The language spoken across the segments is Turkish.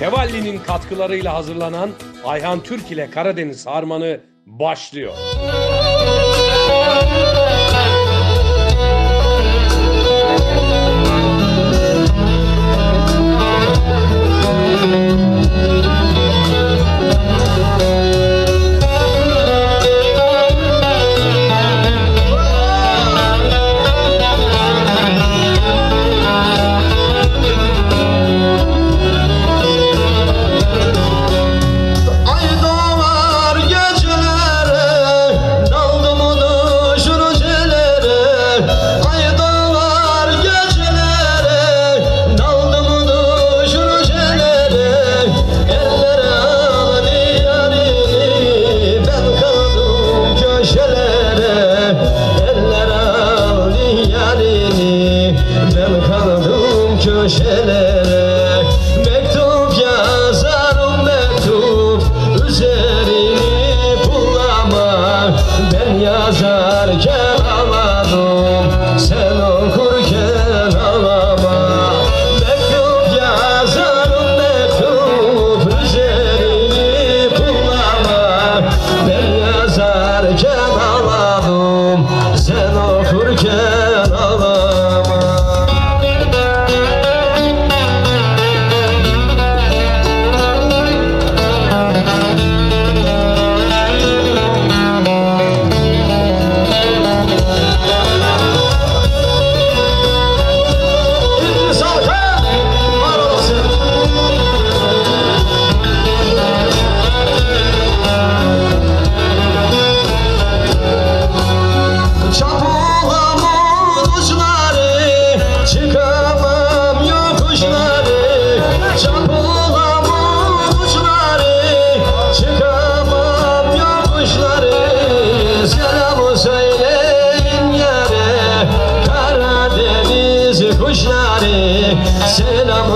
Şevalli'nin katkılarıyla hazırlanan Ayhan Türk ile Karadeniz Harmanı başlıyor.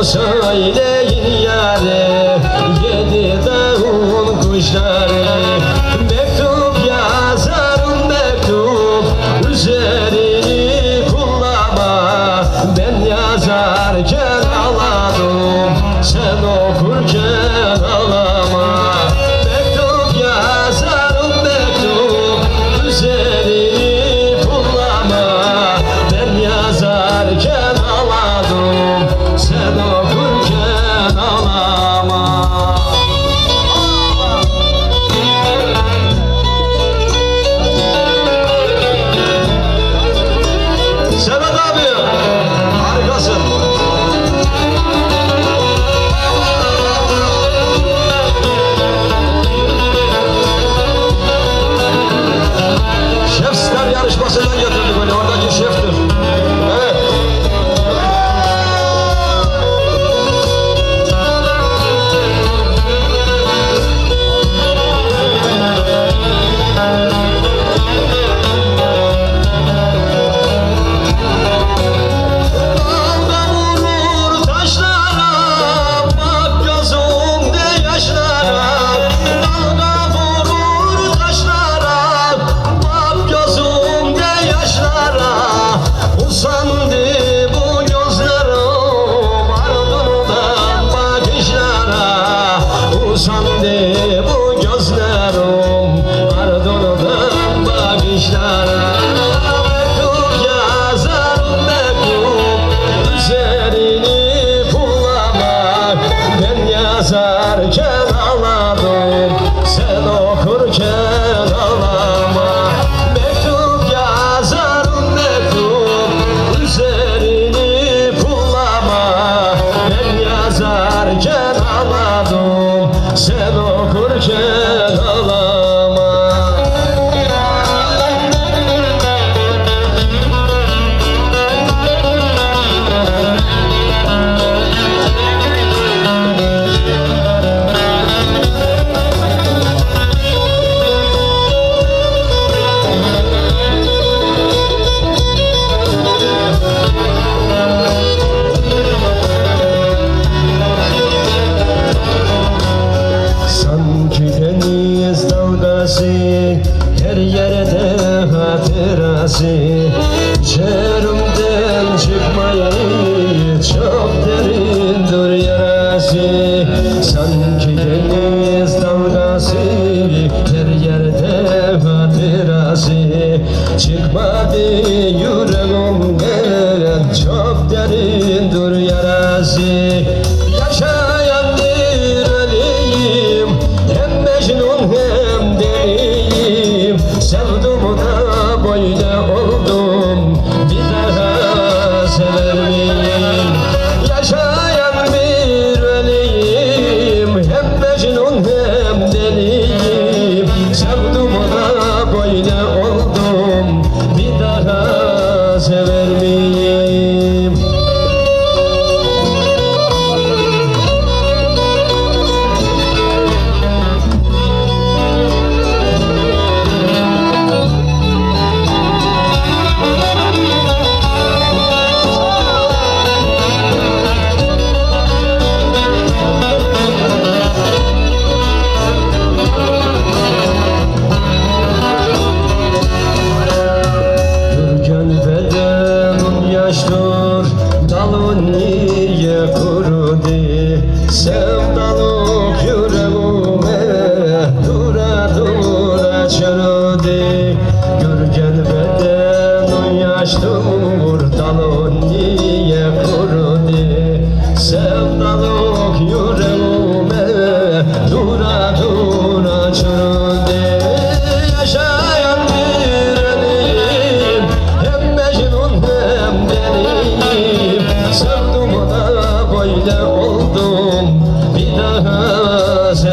sir.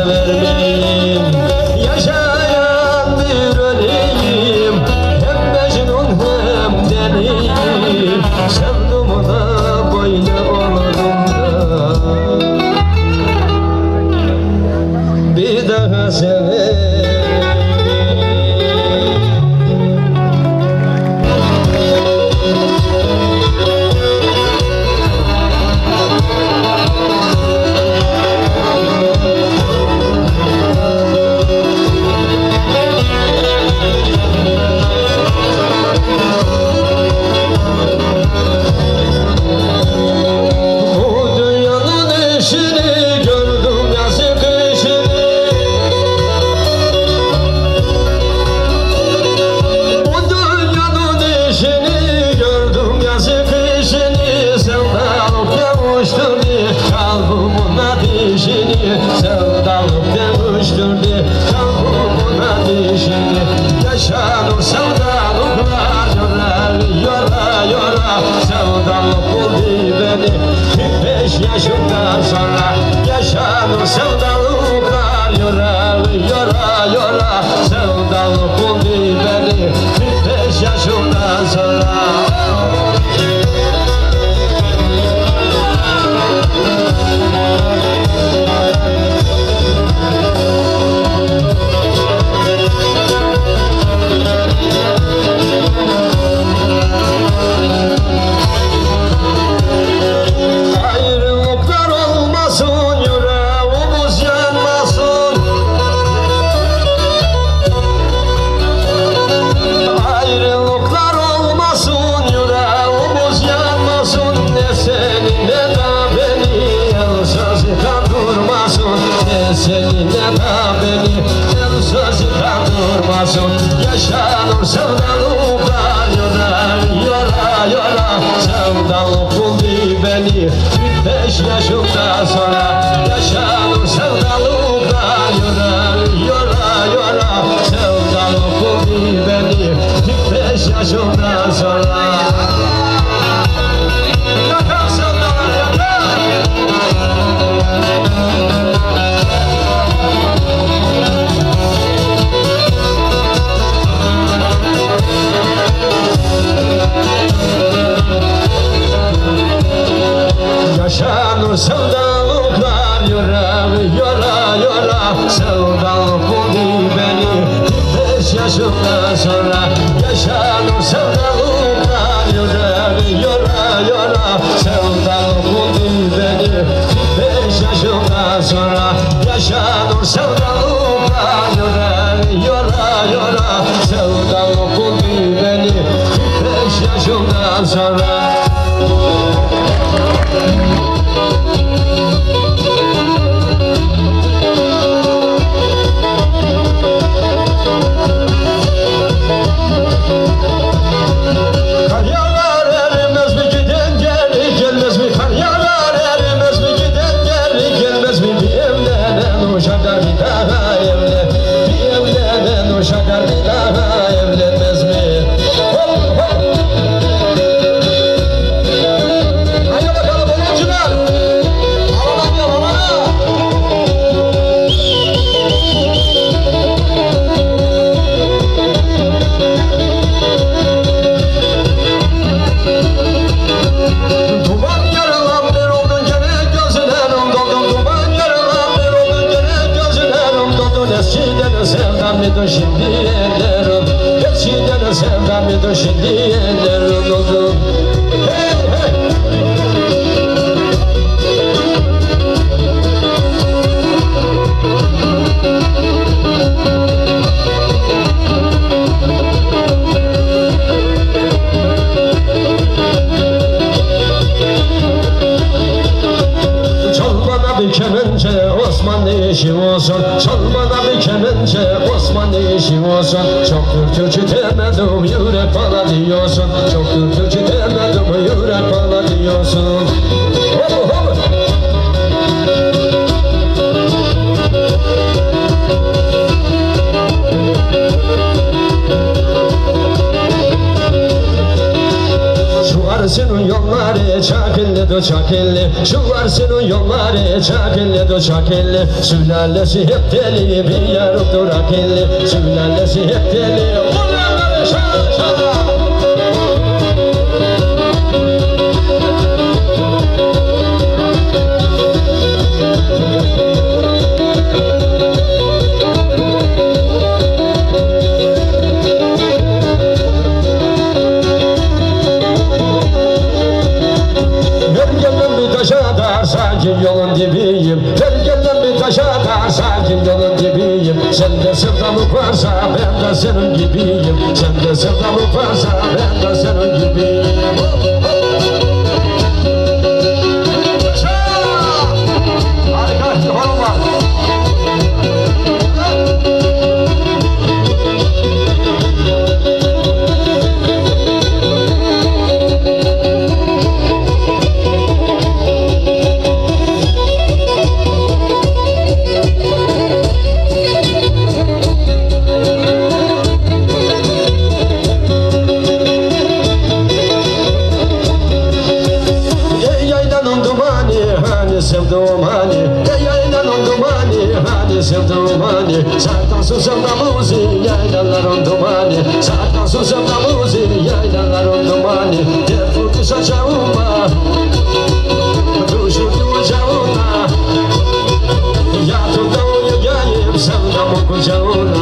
love. Yaşadım sevdalıkta Yora yora yora Sevdalık buldu beni. 35 yaşımda sonra sonra sevdan buldu beni. 45 yaşımda sonra yaşanır sevdalımda Yüreğim yora yora sevdan buldu beni. 45 yaşımda sonra yaşanır sevdalımda çakilli do çakilli Şu arsının yolları çakilli do çakilli Sülalesi hep deli bir yer durakilli Sülalesi hep deli. Ulan şa dar sakin yolun dibiyim Sende sevdalık varsa ben de senin gibiyim. Sende sevdalık varsa ben de senin gibiyim mani, seu domani, Quem ainda não domani, mani, seu domani, mani Satan Susan da Muzi, ainda não domani, mani Satan Susan da Muzi, ainda não domani, Tempo que é só já uma. Dujo que uma. Já uma Yato da unha, yaim, sendo da moco já uma.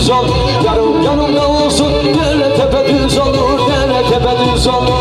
Düz olur Yarım yanımda olsun. Dere tepe düz olur Dere tepe düz olur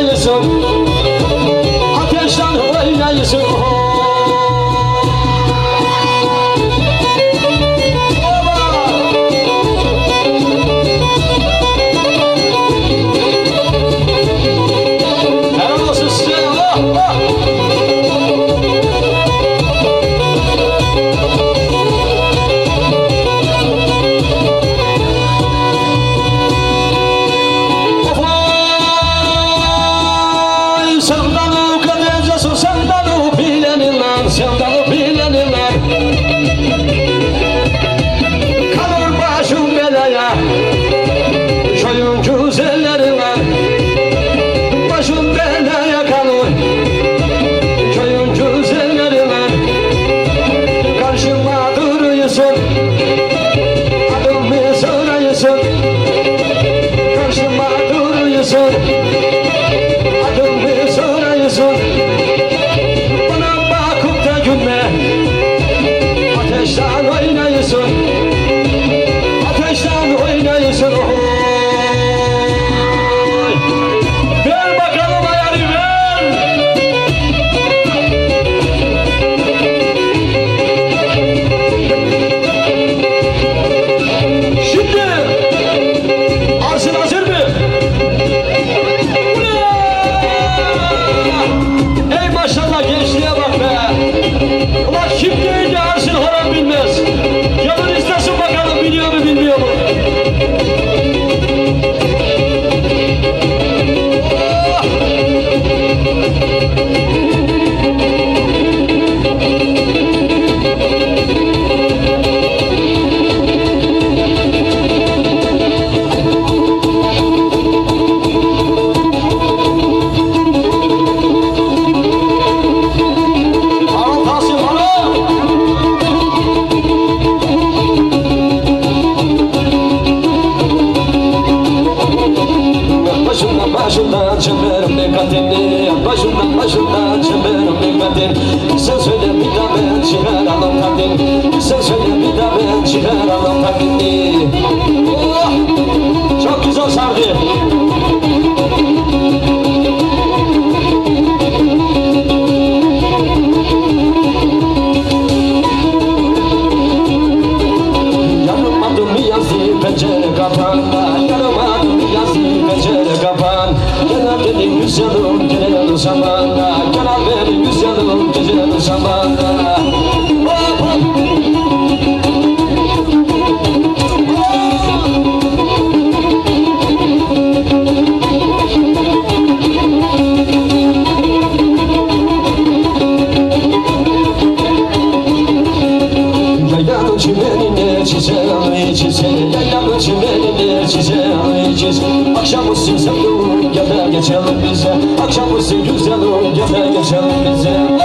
oynayısın Ateşten oynayısın ya güzel yapan Gel al benim güzelim, gel al zaman Gel al benim güzelim, gel al zaman geçelim bize. Akşamı güzel o Geber geçelim bize.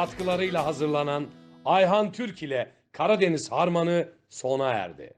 Katkılarıyla hazırlanan Ayhan Türk ile Karadeniz Harmanı sona erdi.